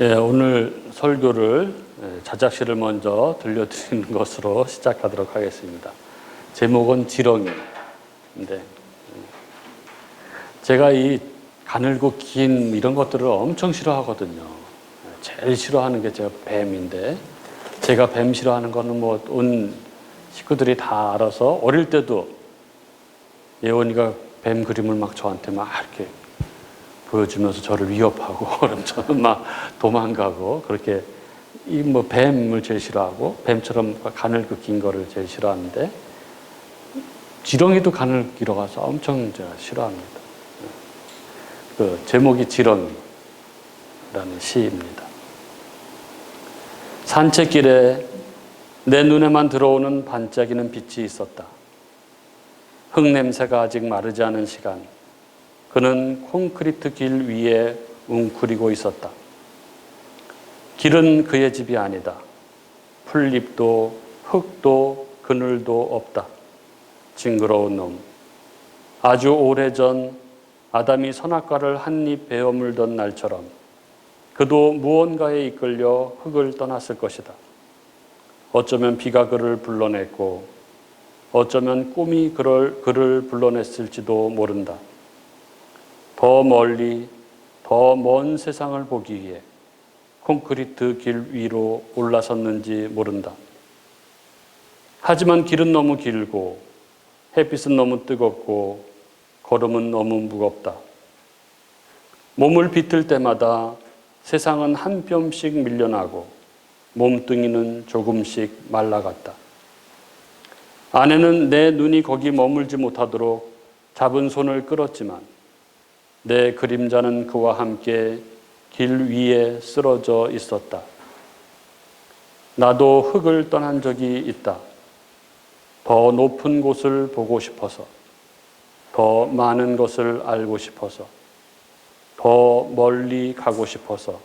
예, 오늘 설교를 예, 자작시를 먼저 들려드리는 것으로 시작하도록 하겠습니다. 제목은 지렁이인데 음, 제가 이 가늘고 긴 이런 것들을 엄청 싫어하거든요. 예, 제일 싫어하는 게 제가 뱀인데 제가 뱀 싫어하는 거는 뭐 온 식구들이 다 알아서 어릴 때도 예원이가 뱀 그림을 막 저한테 막 이렇게 보여주면서 저를 위협하고 그럼 저는 막 도망가고 그렇게 이 뭐 뱀을 제일 싫어하고 뱀처럼 가늘고 긴 거를 제일 싫어하는데 지렁이도 가늘 길어가서 엄청 제가 싫어합니다. 그 제목이 지렁이라는 시입니다. 산책길에 내 눈에만 들어오는 반짝이는 빛이 있었다. 흙 냄새가 아직 마르지 않은 시간, 그는 콘크리트 길 위에 웅크리고 있었다. 길은 그의 집이 아니다. 풀잎도 흙도 그늘도 없다. 징그러운 놈. 아주 오래전 아담이 선악과를 한입 베어 물던 날처럼 그도 무언가에 이끌려 흙을 떠났을 것이다. 어쩌면 비가 그를 불러냈고 어쩌면 꿈이 그를, 그를 불러냈을지도 모른다. 더 멀리 더 먼 세상을 보기 위해 콘크리트 길 위로 올라섰는지 모른다. 하지만 길은 너무 길고 햇빛은 너무 뜨겁고 걸음은 너무 무겁다. 몸을 비틀 때마다 세상은 한 뼘씩 밀려나고 몸뚱이는 조금씩 말라갔다. 아내는 내 눈이 거기 머물지 못하도록 잡은 손을 끌었지만 내 그림자는 그와 함께 길 위에 쓰러져 있었다. 나도 흙을 떠난 적이 있다. 더 높은 곳을 보고 싶어서, 더 많은 것을 알고 싶어서, 더 멀리 가고 싶어서,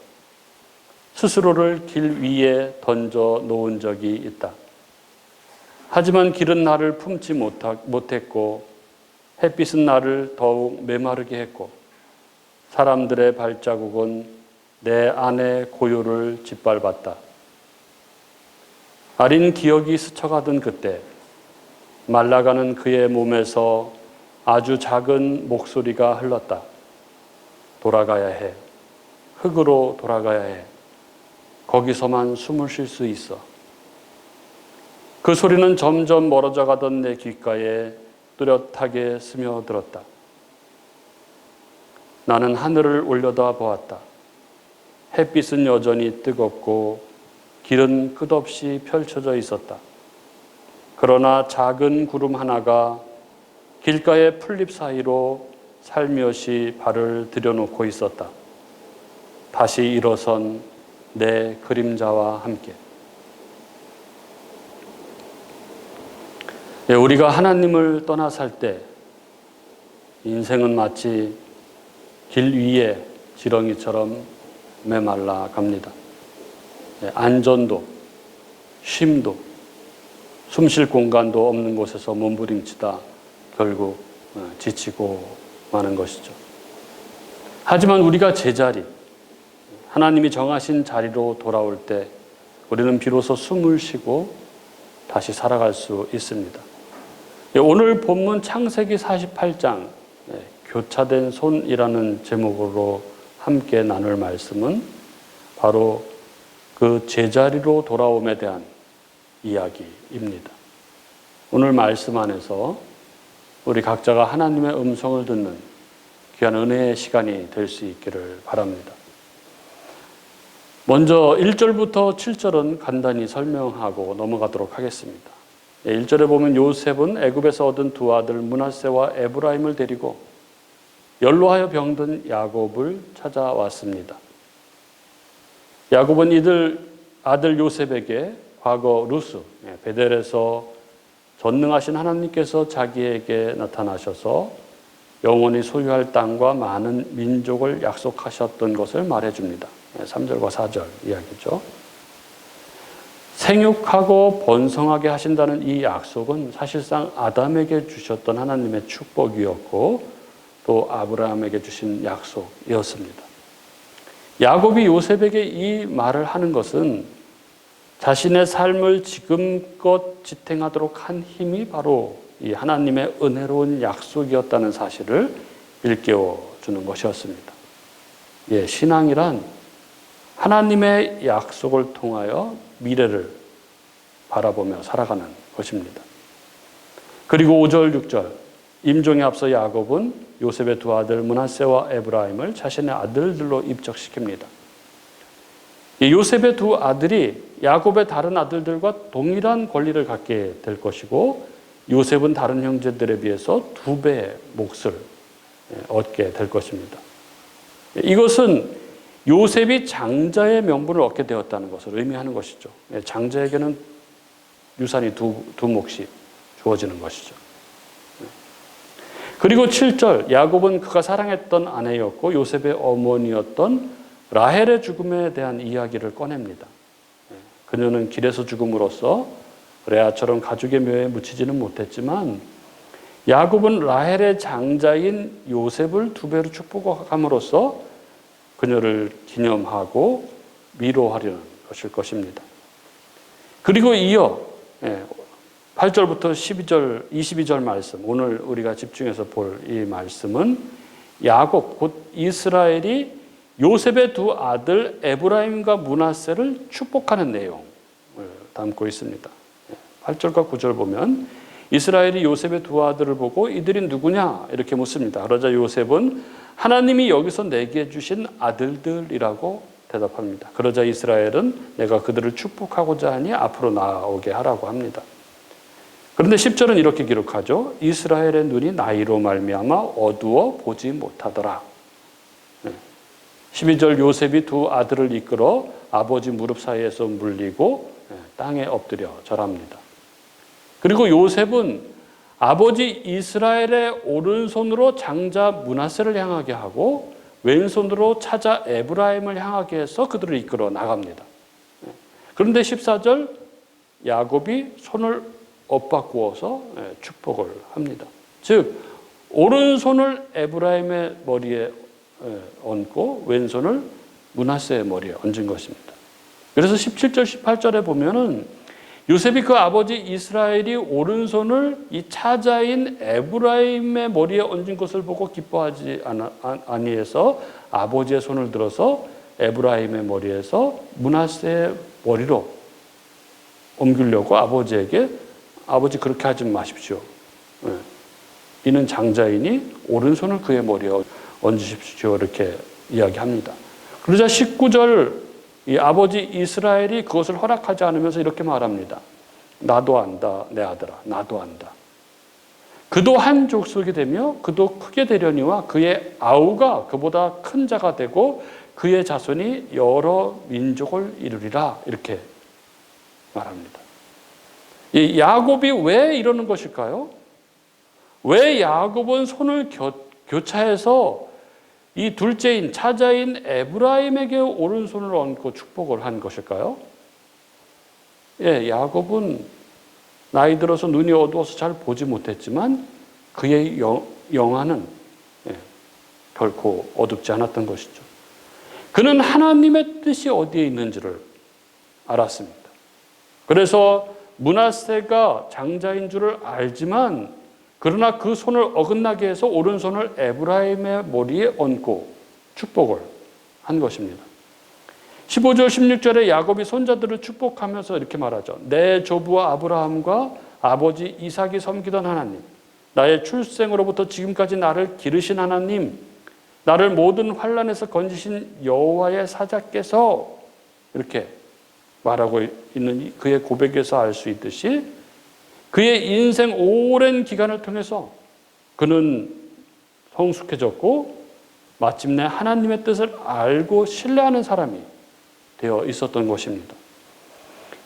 스스로를 길 위에 던져 놓은 적이 있다. 하지만 길은 나를 품지 못했고, 햇빛은 나를 더욱 메마르게 했고, 사람들의 발자국은 내 안의 고요를 짓밟았다. 아린 기억이 스쳐가던 그때 말라가는 그의 몸에서 아주 작은 목소리가 흘렀다. 돌아가야 해. 흙으로 돌아가야 해. 거기서만 숨을 쉴 수 있어. 그 소리는 점점 멀어져 가던 내 귓가에 뚜렷하게 스며들었다. 나는 하늘을 올려다 보았다. 햇빛은 여전히 뜨겁고 길은 끝없이 펼쳐져 있었다. 그러나 작은 구름 하나가 길가의 풀잎 사이로 살며시 발을 들여놓고 있었다. 다시 일어선 내 그림자와 함께. 예, 우리가 하나님을 떠나 살 때 인생은 마치 길 위에 지렁이처럼 메말라 갑니다. 예, 안전도, 쉼도, 숨 쉴 공간도 없는 곳에서 몸부림치다 결국 어, 지치고 마는 것이죠. 하지만 우리가 제자리, 하나님이 정하신 자리로 돌아올 때 우리는 비로소 숨을 쉬고 다시 살아갈 수 있습니다. 예, 오늘 본문 창세기 48장 예, 교차된 손이라는 제목으로 함께 나눌 말씀은 바로 그 제자리로 돌아옴에 대한 이야기입니다. 오늘 말씀 안에서 우리 각자가 하나님의 음성을 듣는 귀한 은혜의 시간이 될 수 있기를 바랍니다. 먼저 1절부터 7절은 간단히 설명하고 넘어가도록 하겠습니다. 1절에 보면 요셉은 애굽에서 얻은 두 아들 문하세와 에브라임을 데리고 연로하여 병든 야곱을 찾아왔습니다. 야곱은 이들 아들 요셉에게 과거 루스 예, 베델에서 전능하신 하나님께서 자기에게 나타나셔서 영원히 소유할 땅과 많은 민족을 약속하셨던 것을 말해줍니다. 3절과 예, 4절 이야기죠. 생육하고 번성하게 하신다는 이 약속은 사실상 아담에게 주셨던 하나님의 축복이었고 또 아브라함에게 주신 약속이었습니다. 야곱이 요셉에게 이 말을 하는 것은 자신의 삶을 지금껏 지탱하도록 한 힘이 바로 이 하나님의 은혜로운 약속이었다는 사실을 일깨워 주는 것이었습니다. 예, 신앙이란 하나님의 약속을 통하여 미래를 바라보며 살아가는 것입니다. 그리고 5절, 6절, 임종에 앞서 야곱은 요셉의 두 아들 문하세와 에브라임을 자신의 아들들로 입적시킵니다. 이 요셉의 두 아들이 야곱의 다른 아들들과 동일한 권리를 갖게 될 것이고 요셉은 다른 형제들에 비해서 두 배의 몫을 얻게 될 것입니다. 이것은 요셉이 장자의 명분을 얻게 되었다는 것을 의미하는 것이죠. 장자에게는 유산이 두, 두 몫이 주어지는 것이죠. 그리고 7절 야곱은 그가 사랑했던 아내였고 요셉의 어머니였던 라헬의 죽음에 대한 이야기를 꺼냅니다. 그녀는 길에서 죽음으로써 레아처럼 가죽의 묘에 묻히지는 못했지만 야곱은 라헬의 장자인 요셉을 두 배로 축복함으로써 그녀를 기념하고 위로하려는 것일 것입니다. 그리고 이어 8절부터 12절, 22절 말씀, 오늘 우리가 집중해서 볼 이 말씀은 야곱, 곧 이스라엘이 요셉의 두 아들 에브라임과 문하세를 축복하는 내용을 담고 있습니다. 8절과 9절 보면 이스라엘이 요셉의 두 아들을 보고 이들이 누구냐 이렇게 묻습니다. 그러자 요셉은 하나님이 여기서 내게 주신 아들들이라고 대답합니다. 그러자 이스라엘은 내가 그들을 축복하고자 하니 앞으로 나오게 하라고 합니다. 그런데 10절은 이렇게 기록하죠. 이스라엘의 눈이 나이로 말미암아 어두워 보지 못하더라. 12절 요셉이 두 아들을 이끌어 아버지 무릎 사이에서 물리고 땅에 엎드려 절합니다. 그리고 요셉은 아버지 이스라엘의 오른손으로 장자 문하세를 향하게 하고 왼손으로 찾아 에브라임을 향하게 해서 그들을 이끌어 나갑니다. 그런데 14절 야곱이 손을 엇바꾸어서 축복을 합니다. 즉 오른손을 에브라임의 머리에 얹고 왼손을 문하세의 머리에 얹은 것입니다. 그래서 17절 18절에 보면은 요셉이 그 아버지 이스라엘이 오른손을 이 차자인 에브라임의 머리에 얹은 것을 보고 기뻐하지 아니해서 아버지의 손을 들어서 에브라임의 머리에서 문하세의 머리로 옮기려고 아버지에게 아버지 그렇게 하지 마십시오. 이는 장자이니 오른손을 그의 머리에 얹으십시오. 이렇게 이야기합니다. 그러자 19절 이 아버지 이스라엘이 그것을 허락하지 않으면서 이렇게 말합니다. 나도 안다, 내 아들아, 나도 안다. 그도 한 족속이 되며 그도 크게 되려니와 그의 아우가 그보다 큰 자가 되고 그의 자손이 여러 민족을 이루리라 이렇게 말합니다. 이 야곱이 왜 이러는 것일까요? 왜 야곱은 손을 교, 교차해서 이 둘째인 차자인 에브라임에게 오른손을 얹고 축복을 한 것일까요? 예, 야곱은 나이 들어서 눈이 어두워서 잘 보지 못했지만 그의 영, 영안은 예, 결코 어둡지 않았던 것이죠. 그는 하나님의 뜻이 어디에 있는지를 알았습니다. 그래서 문하세가 장자인 줄을 알지만 그러나 그 손을 어긋나게 해서 오른손을 에브라임의 머리에 얹고 축복을 한 것입니다. 15절 16절에 야곱이 손자들을 축복하면서 이렇게 말하죠. 내 조부와 아브라함과 아버지 이삭이 섬기던 하나님, 나의 출생으로부터 지금까지 나를 기르신 하나님, 나를 모든 환란에서 건지신 여호와의 사자께서 이렇게 말하고 있는 그의 고백에서 알 수 있듯이 그의 인생 오랜 기간을 통해서 그는 성숙해졌고 마침내 하나님의 뜻을 알고 신뢰하는 사람이 되어 있었던 것입니다.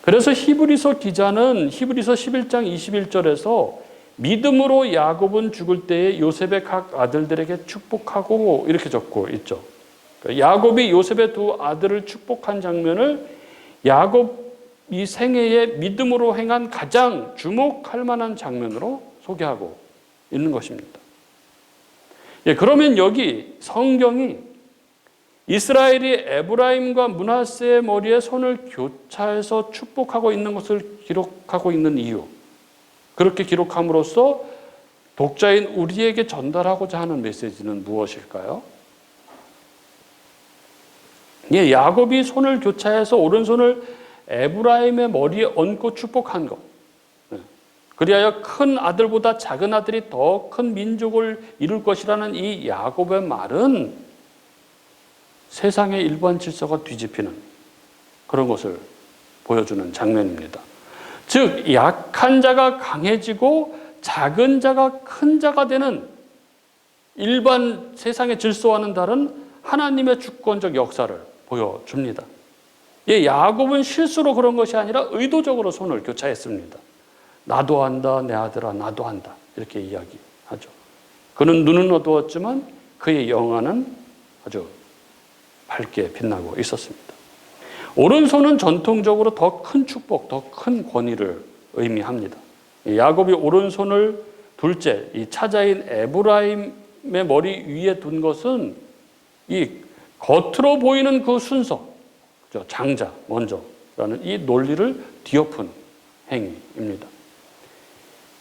그래서 히브리서 기자는 히브리서 11장 21절에서 믿음으로 야곱은 죽을 때에 요셉의 각 아들들에게 축복하고 이렇게 적고 있죠. 그러니까 야곱이 요셉의 두 아들을 축복한 장면을 야곱 이 생애에 믿음으로 행한 가장 주목할 만한 장면으로 소개하고 있는 것입니다. 예, 그러면 여기 성경이 이스라엘이 에브라임과 문하세의 머리에 손을 교차해서 축복하고 있는 것을 기록하고 있는 이유. 그렇게 기록함으로써 독자인 우리에게 전달하고자 하는 메시지는 무엇일까요? 예, 야곱이 손을 교차해서 오른손을 에브라임의 머리에 얹고 축복한 것. 예. 그리하여 큰 아들보다 작은 아들이 더 큰 민족을 이룰 것이라는 이 야곱의 말은 세상의 일반 질서가 뒤집히는 그런 것을 보여주는 장면입니다. 즉, 약한 자가 강해지고 작은 자가 큰 자가 되는 일반 세상의 질서와는 다른 하나님의 주권적 역사를 보여줍니다. 예, 야곱은 실수로 그런 것이 아니라 의도적으로 손을 교차했습니다. 나도 한다, 내 아들아, 나도 한다. 이렇게 이야기하죠. 그는 눈은 어두웠지만 그의 영안은 아주 밝게 빛나고 있었습니다. 오른손은 전통적으로 더 큰 축복, 더 큰 권위를 의미합니다. 야곱이 오른손을 둘째, 이 차자인 에브라임의 머리 위에 둔 것은 이 겉으로 보이는 그 순서? 장자 먼저라는 이 논리를 뒤엎은 행위입니다.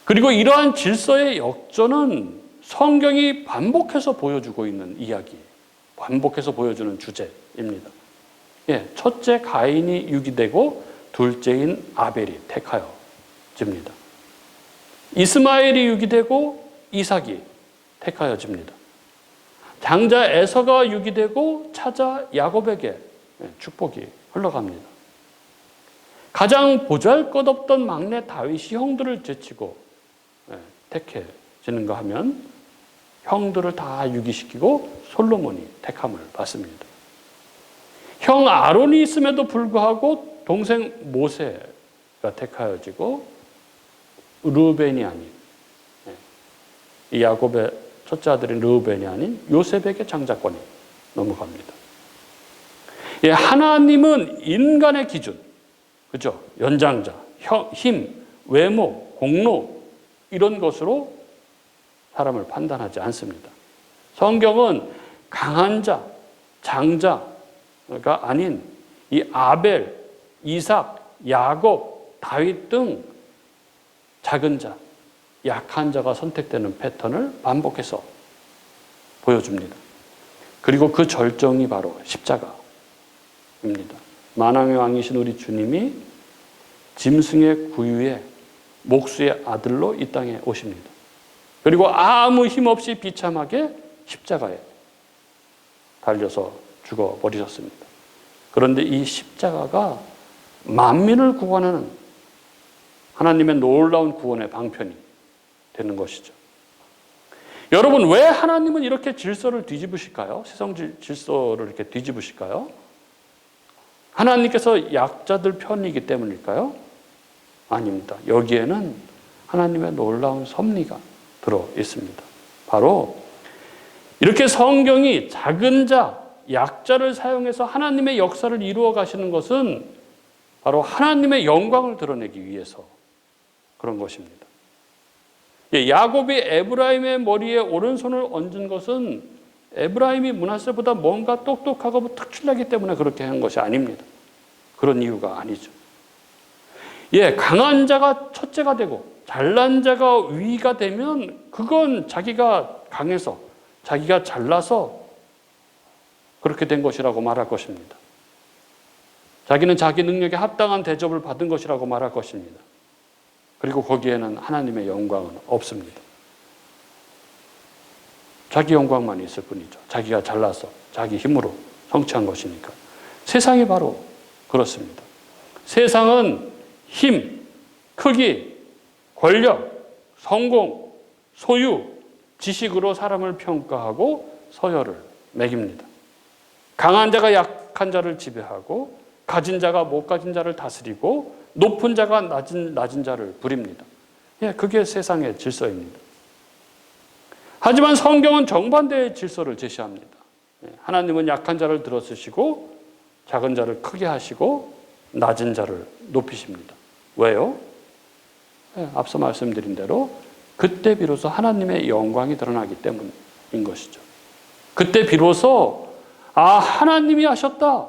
그리고 이러한 질서의 역전은 성경이 반복해서 보여주고 있는 이야기, 반복해서 보여주는 주제입니다. 예, 첫째 가인이 유기되고 둘째인 아벨이 택하여집니다. 이스마엘이 유기되고 이삭이 택하여집니다. 장자 에서가 유기되고 차자 야곱에게 축복이 흘러갑니다. 가장 보잘것없던 막내 다윗이 형들을 제치고 택해지는가 하면 형들을 다 유기시키고 솔로몬이 택함을 받습니다. 형 아론이 있음에도 불구하고 동생 모세가 택하여지고 르벤이 아닌 이 야곱의 첫째 아들인 르벤이 아닌 요셉에게 장자권이 넘어갑니다. 예, 하나님은 인간의 기준, 그죠? 연장자, 힘, 외모, 공로 이런 것으로 사람을 판단하지 않습니다. 성경은 강한 자, 장자가 아닌 이 아벨, 이삭, 야곱, 다윗 등 작은 자, 약한 자가 선택되는 패턴을 반복해서 보여줍니다. 그리고 그 절정이 바로 십자가입니다. 만왕의 왕이신 우리 주님이 짐승의 구유에 목수의 아들로 이 땅에 오십니다. 그리고 아무 힘 없이 비참하게 십자가에 달려서 죽어버리셨습니다. 그런데 이 십자가가 만민을 구원하는 하나님의 놀라운 구원의 방편이 되는 것이죠. 여러분, 왜 하나님은 이렇게 질서를 뒤집으실까요? 세상 질서를 이렇게 뒤집으실까요? 하나님께서 약자들 편이기 때문일까요? 아닙니다. 여기에는 하나님의 놀라운 섭리가 들어 있습니다. 바로 이렇게 성경이 작은 자, 약자를 사용해서 하나님의 역사를 이루어 가시는 것은 바로 하나님의 영광을 드러내기 위해서 그런 것입니다. 예, 야곱이 에브라임의 머리에 오른손을 얹은 것은 에브라임이 문하세보다 뭔가 똑똑하고 뭐 특출나기 때문에 그렇게 한 것이 아닙니다. 그런 이유가 아니죠. 예, 강한 자가 첫째가 되고 잘난 자가 위가 되면 그건 자기가 강해서 자기가 잘나서 그렇게 된 것이라고 말할 것입니다. 자기는 자기 능력에 합당한 대접을 받은 것이라고 말할 것입니다. 그리고 거기에는 하나님의 영광은 없습니다. 자기 영광만 있을 뿐이죠. 자기가 잘나서 자기 힘으로 성취한 것이니까. 세상이 바로 그렇습니다. 세상은 힘, 크기, 권력, 성공, 소유, 지식으로 사람을 평가하고 서열을 매깁니다. 강한 자가 약한 자를 지배하고 가진 자가 못 가진 자를 다스리고 높은 자가 낮은, 낮은 자를 부립니다. 예, 그게 세상의 질서입니다. 하지만 성경은 정반대의 질서를 제시합니다. 예, 하나님은 약한 자를 들어쓰시고 작은 자를 크게 하시고 낮은 자를 높이십니다. 왜요? 예, 앞서 말씀드린 대로 그때 비로소 하나님의 영광이 드러나기 때문인 것이죠. 그때 비로소 아, 하나님이 하셨다.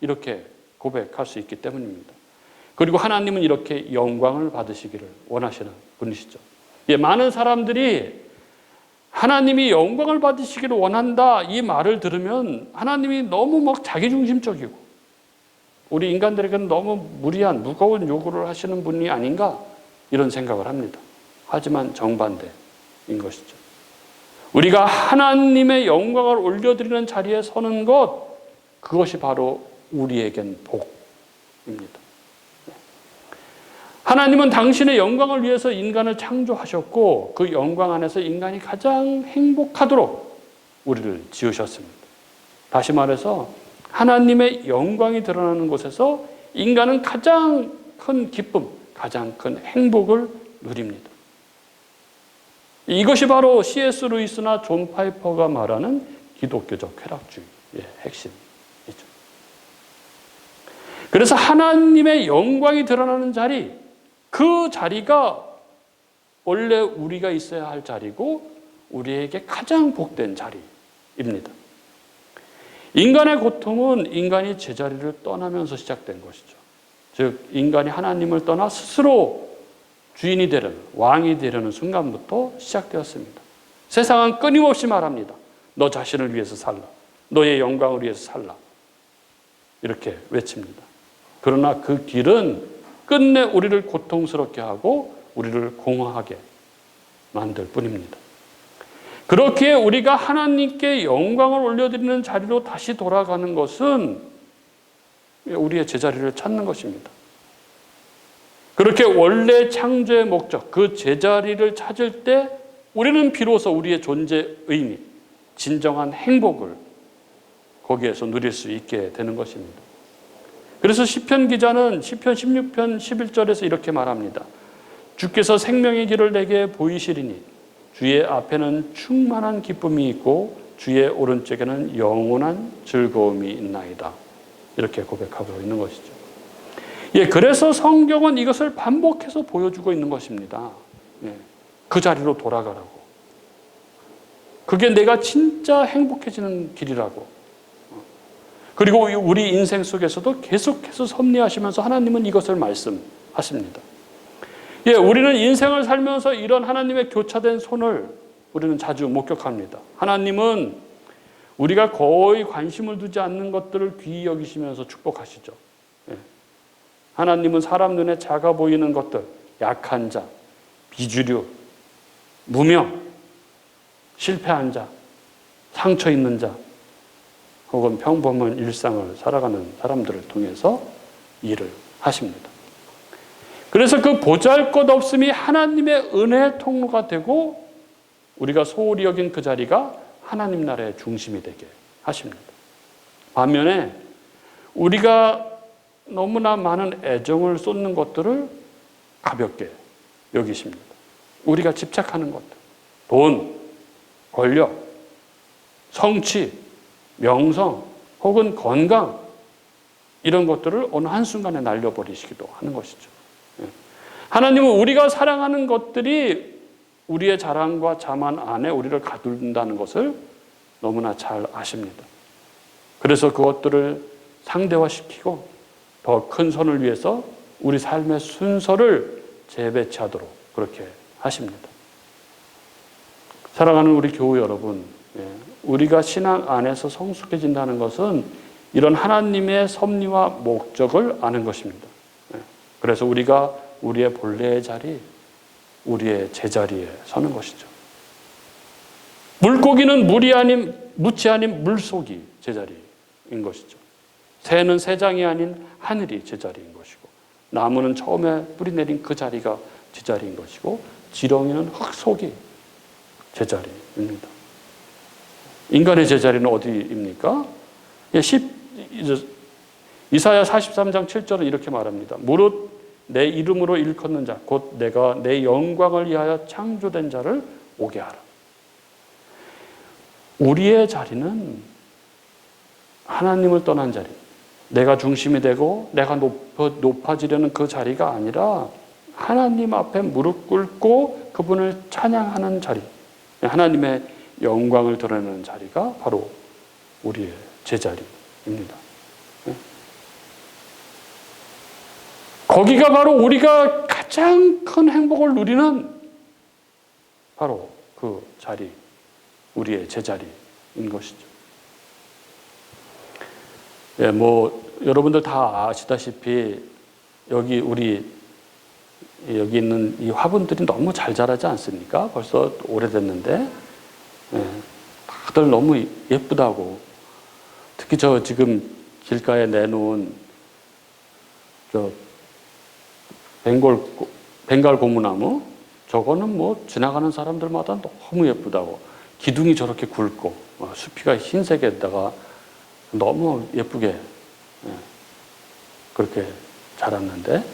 이렇게 고백할 수 있기 때문입니다. 그리고 하나님은 이렇게 영광을 받으시기를 원하시는 분이시죠. 예, 많은 사람들이 하나님이 영광을 받으시기를 원한다 이 말을 들으면 하나님이 너무 막 자기중심적이고 우리 인간들에게는 너무 무리한 무거운 요구를 하시는 분이 아닌가 이런 생각을 합니다. 하지만 정반대인 것이죠. 우리가 하나님의 영광을 올려드리는 자리에 서는 것 그것이 바로 우리에겐 복입니다. 하나님은 당신의 영광을 위해서 인간을 창조하셨고 그 영광 안에서 인간이 가장 행복하도록 우리를 지으셨습니다. 다시 말해서 하나님의 영광이 드러나는 곳에서 인간은 가장 큰 기쁨, 가장 큰 행복을 누립니다. 이것이 바로 C.S. 루이스나 존 파이퍼가 말하는 기독교적 쾌락주의의 핵심이죠. 그래서 하나님의 영광이 드러나는 자리, 그 자리가 원래 우리가 있어야 할 자리고 우리에게 가장 복된 자리입니다. 인간의 고통은 인간이 제자리를 떠나면서 시작된 것이죠. 즉, 인간이 하나님을 떠나 스스로 주인이 되려는, 왕이 되려는 순간부터 시작되었습니다. 세상은 끊임없이 말합니다. 너 자신을 위해서 살라. 너의 영광을 위해서 살라. 이렇게 외칩니다. 그러나 그 길은 끝내 우리를 고통스럽게 하고 우리를 공허하게 만들 뿐입니다. 그렇게 우리가 하나님께 영광을 올려드리는 자리로 다시 돌아가는 것은 우리의 제자리를 찾는 것입니다. 그렇게 원래 창조의 목적, 그 제자리를 찾을 때 우리는 비로소 우리의 존재 의미, 진정한 행복을 거기에서 누릴 수 있게 되는 것입니다. 그래서 시편 기자는 시편 16편 11절에서 이렇게 말합니다. 주께서 생명의 길을 내게 보이시리니 주의 앞에는 충만한 기쁨이 있고 주의 오른쪽에는 영원한 즐거움이 있나이다. 이렇게 고백하고 있는 것이죠. 예, 그래서 성경은 이것을 반복해서 보여주고 있는 것입니다. 예, 그 자리로 돌아가라고. 그게 내가 진짜 행복해지는 길이라고. 그리고 우리 인생 속에서도 계속해서 섭리하시면서 하나님은 이것을 말씀하십니다. 예, 우리는 인생을 살면서 이런 하나님의 교차된 손을 우리는 자주 목격합니다. 하나님은 우리가 거의 관심을 두지 않는 것들을 귀히 여기시면서 축복하시죠. 예. 하나님은 사람 눈에 작아 보이는 것들, 약한 자, 비주류, 무명, 실패한 자, 상처 있는 자, 혹은 평범한 일상을 살아가는 사람들을 통해서 일을 하십니다. 그래서 그 보잘 것 없음이 하나님의 은혜의 통로가 되고 우리가 소홀히 여긴 그 자리가 하나님 나라의 중심이 되게 하십니다. 반면에 우리가 너무나 많은 애정을 쏟는 것들을 가볍게 여기십니다. 우리가 집착하는 것들, 돈, 권력, 성취, 명성 혹은 건강 이런 것들을 어느 한순간에 날려버리시기도 하는 것이죠. 예. 하나님은 우리가 사랑하는 것들이 우리의 자랑과 자만 안에 우리를 가둔다는 것을 너무나 잘 아십니다. 그래서 그것들을 상대화시키고 더 큰 선을 위해서 우리 삶의 순서를 재배치하도록 그렇게 하십니다. 사랑하는 우리 교우 여러분, 예. 우리가 신앙 안에서 성숙해진다는 것은 이런 하나님의 섭리와 목적을 아는 것입니다. 네. 그래서 우리가 우리의 본래의 자리, 우리의 제자리에 서는 것이죠. 물고기는 물이 아닌 묻이 아닌 물속이 제자리인 것이죠. 새는 새장이 아닌 하늘이 제자리인 것이고 나무는 처음에 뿌리 내린 그 자리가 제자리인 것이고 지렁이는 흙 속이 제자리입니다. 인간의 제자리는 어디입니까? 10, 예, 이사야 43장 7절은 이렇게 말합니다. 무릇 내 이름으로 일컫는 자, 곧 내가 내 영광을 위하여 창조된 자를 오게 하라. 우리의 자리는 하나님을 떠난 자리, 내가 중심이 되고 내가 높아, 높아지려는 그 자리가 아니라 하나님 앞에 무릎 꿇고 그분을 찬양하는 자리, 하나님의 영광을 드러내는 자리가 바로 우리의 제자리입니다. 예. 거기가 바로 우리가 가장 큰 행복을 누리는 바로 그 자리, 우리의 제자리인 것이죠. 예, 뭐 여러분들 다 아시다시피 여기 우리 여기 있는 이 화분들이 너무 잘 자라지 않습니까? 벌써 오래됐는데 예, 다들 너무 예쁘다고. 특히 저 지금 길가에 내놓은 저 벵골 벵갈 고무나무? 저거는 뭐 지나가는 사람들마다 너무 예쁘다고. 기둥이 저렇게 굵고 어, 수피가 흰색에다가 너무 예쁘게 예, 그렇게 자랐는데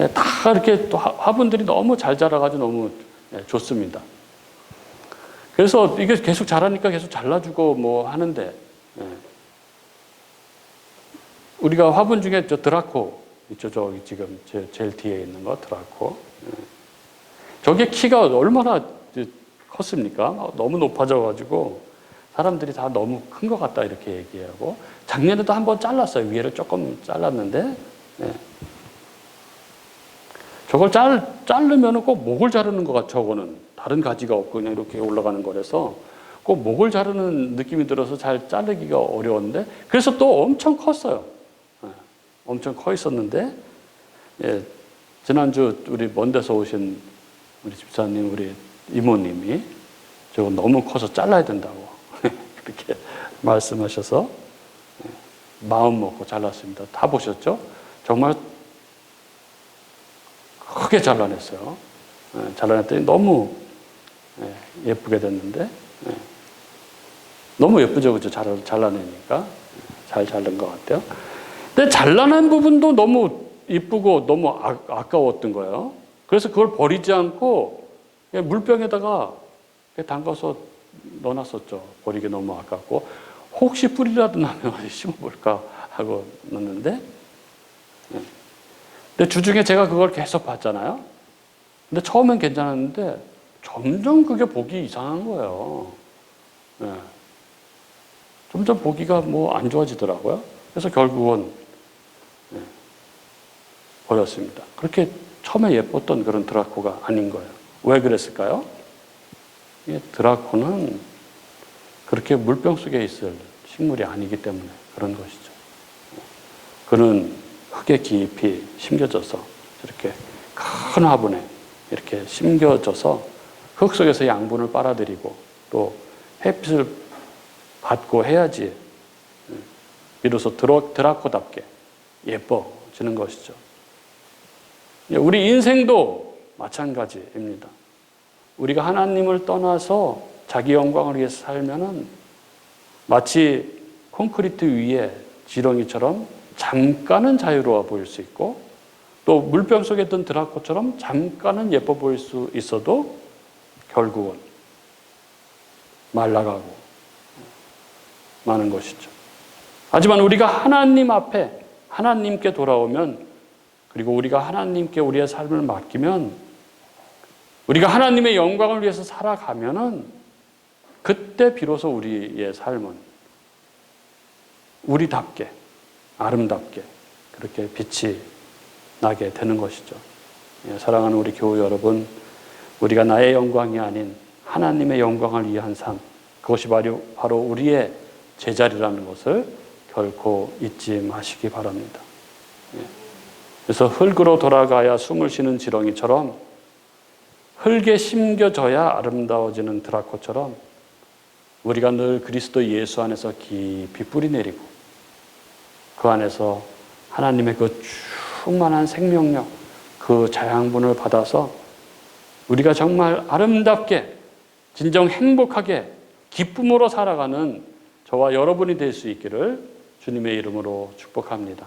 예, 다 이렇게 또 화- 화분들이 너무 잘 자라가지고 너무 예, 좋습니다. 그래서 이게 계속 자라니까 계속 잘라주고 뭐 하는데 예. 우리가 화분 중에 저 드라코 있죠 저기 지금 제, 제일 뒤에 있는 거 드라코 예. 저게 키가 얼마나 컸습니까? 너무 높아져가지고 사람들이 다 너무 큰 것 같다 이렇게 얘기하고 작년에도 한번 잘랐어요 위에를 조금 잘랐는데 예. 저걸 잘, 자르면 꼭 목을 자르는 것 같아, 저거는. 다른 가지가 없고 그냥 이렇게 올라가는 거라서 꼭 목을 자르는 느낌이 들어서 잘 자르기가 어려웠는데 그래서 또 엄청 컸어요. 예, 엄청 커 있었는데 예, 지난주 우리 먼 데서 오신 우리 집사님, 우리 이모님이 저거 너무 커서 잘라야 된다고 그렇게 말씀하셔서 예, 마음 먹고 잘랐습니다. 다 보셨죠? 정말 크게 잘라냈어요. 예, 잘라냈더니 너무 예, 예쁘게 됐는데 예. 너무 예쁘죠, 그죠? 잘, 잘라내니까 잘 자른 것 같아요. 근데 잘라낸 부분도 너무 이쁘고 너무 아, 아까웠던 거예요. 그래서 그걸 버리지 않고 물병에다가 담가서 넣어놨었죠. 버리기 너무 아깝고 혹시 뿌리라도 나면 심어볼까 하고 넣었는데 예. 근데 주중에 제가 그걸 계속 봤잖아요. 근데 처음엔 괜찮았는데 점점 그게 보기 이상한 거예요. 예. 점점 보기가 뭐 안 좋아지더라고요. 그래서 결국은 예, 버렸습니다. 그렇게 처음에 예뻤던 그런 드라코가 아닌 거예요. 왜 그랬을까요? 이 드라코는 그렇게 물병 속에 있을 식물이 아니기 때문에 그런 것이죠. 그는 흙에 깊이 심겨져서 이렇게 큰 화분에 이렇게 심겨져서 흙 속에서 양분을 빨아들이고 또 햇빛을 받고 해야지 비로소 드라- 드라코답게 예뻐지는 것이죠. 우리 인생도 마찬가지입니다. 우리가 하나님을 떠나서 자기 영광을 위해서 살면은 마치 콘크리트 위에 지렁이처럼 잠깐은 자유로워 보일 수 있고 또 물병 속에 있던 드라코처럼 잠깐은 예뻐 보일 수 있어도 결국은 말라가고 마는 것이죠. 하지만 우리가 하나님 앞에 하나님께 돌아오면 그리고 우리가 하나님께 우리의 삶을 맡기면 우리가 하나님의 영광을 위해서 살아가면은 그때 비로소 우리의 삶은 우리답게 아름답게 그렇게 빛이 나게 되는 것이죠. 예, 사랑하는 우리 교우 여러분, 우리가 나의 영광이 아닌 하나님의 영광을 위한 삶, 그것이 바로, 바로 우리의 제자리라는 것을 결코 잊지 마시기 바랍니다. 예. 그래서 흙으로 돌아가야 숨을 쉬는 지렁이처럼 흙에 심겨져야 아름다워지는 드라코처럼 우리가 늘 그리스도 예수 안에서 깊이 뿌리 내리고 그 안에서 하나님의 그 충만한 생명력, 그 자양분을 받아서 우리가 정말 아름답게, 진정 행복하게, 기쁨으로 살아가는 저와 여러분이 될 수 있기를 주님의 이름으로 축복합니다.